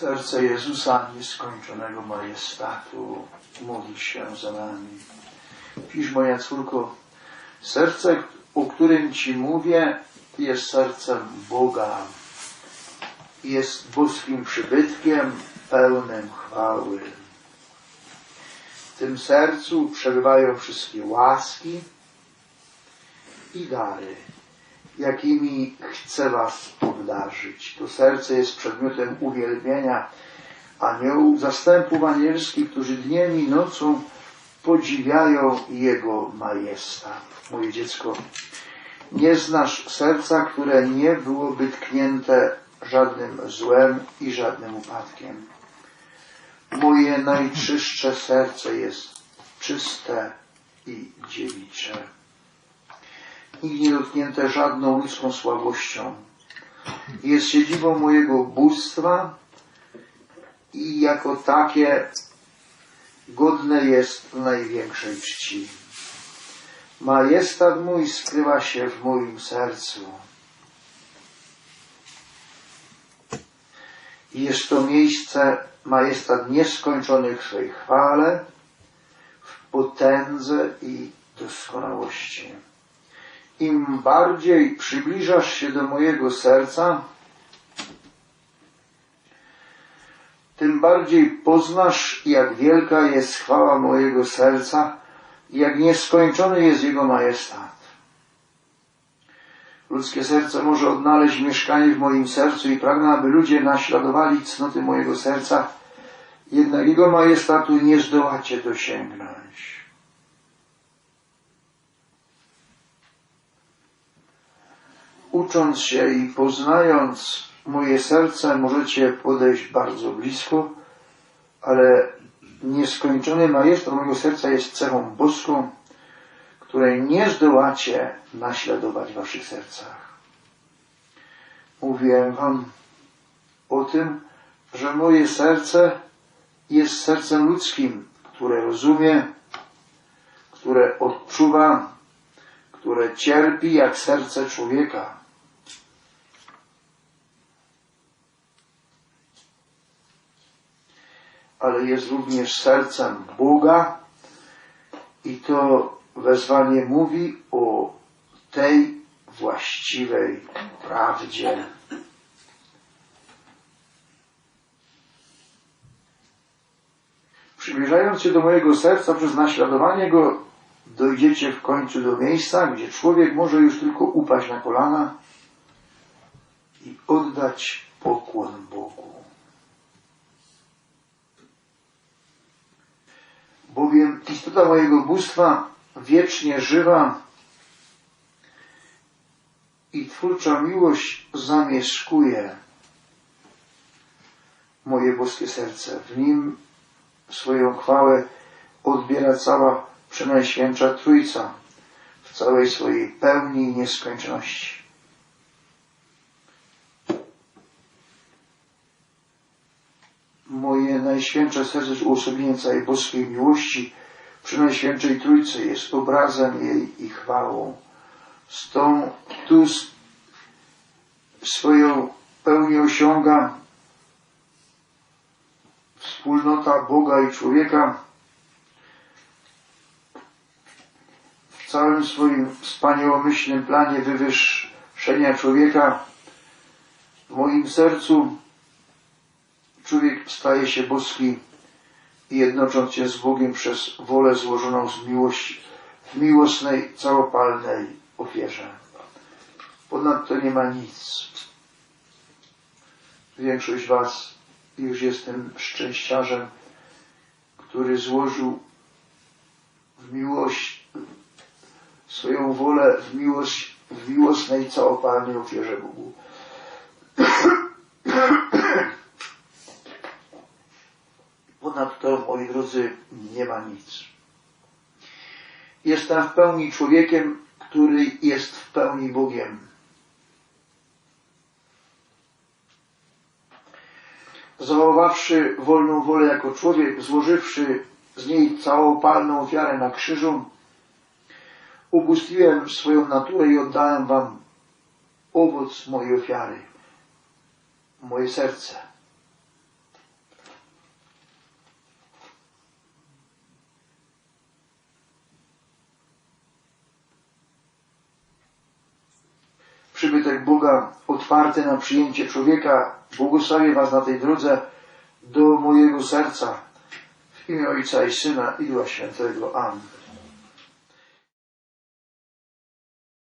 serce Jezusa nieskończonego majestatu módl się za nami. Pisz moja córko, serce, o którym Ci mówię, jest sercem Boga. Jest boskim przybytkiem pełnym chwały. W tym sercu przebywają wszystkie łaski i dary, jakimi chce Was obdarzyć. To serce jest przedmiotem uwielbienia aniołów, zastępów anielskich, którzy dniem i nocą podziwiają Jego majestat. Moje dziecko, nie znasz serca, które nie byłoby tknięte żadnym złem i żadnym upadkiem. Moje najczystsze serce jest czyste i dziewicze. Nigdy nie dotknięte żadną ludzką słabością. Jest siedzibą mojego bóstwa i jako takie godne jest największej czci. Majestat mój skrywa się w moim sercu. Jest to miejsce majestat nieskończony w swej chwale, w potędze i doskonałości. Im bardziej przybliżasz się do mojego serca, tym bardziej poznasz, jak wielka jest chwała mojego serca jak nieskończony jest Jego majestat. Ludzkie serce może odnaleźć mieszkanie w moim sercu i pragnę, aby ludzie naśladowali cnoty mojego serca, jednak Jego majestatu nie zdołacie dosięgnąć. Ucząc się i poznając moje serce, możecie podejść bardzo blisko, ale nieskończony majestat mojego serca jest cechą boską, której nie zdołacie naśladować w waszych sercach. Mówiłem wam o tym, że moje serce jest sercem ludzkim, które rozumie, które odczuwa, które cierpi jak serce człowieka. Ale jest również sercem Boga i to wezwanie mówi o tej właściwej prawdzie. Przybliżając się do mojego serca przez naśladowanie go, dojdziecie w końcu do miejsca, gdzie człowiek może już tylko upaść na kolana i oddać pokłon Bogu. Istota mojego bóstwa wiecznie żywa i twórcza miłość zamieszkuje moje boskie serce. W nim swoją chwałę odbiera cała Przenajświętsza Trójca w całej swojej pełni i nieskończoności. Moje najświętsze serce uosobienie całej boskiej miłości przy Najświętszej Trójcy jest obrazem jej i chwałą. Z tą tu swoją pełnię osiąga wspólnota Boga i człowieka w całym swoim wspaniałomyślnym planie wywyższenia człowieka w moim sercu człowiek staje się boski i jednocząc się z Bogiem przez wolę złożoną z miłości, w miłosnej, całopalnej ofierze. Ponadto nie ma nic. Większość Was już jest tym szczęściarzem, który złożył w miłość swoją wolę w miłość, w miłosnej, całopalnej ofierze Bogu. Ponadto, moi drodzy, nie ma nic. Jestem w pełni człowiekiem, który jest w pełni Bogiem. Zachowawszy wolną wolę jako człowiek, złożywszy z niej całopalną ofiarę na krzyżu, ubóstwiłem swoją naturę i oddałem wam owoc mojej ofiary, moje serce. Przybytek Boga otwarty na przyjęcie człowieka. Błogosławię Was na tej drodze do mojego serca. W imię Ojca i Syna i Ducha Świętego. Amen.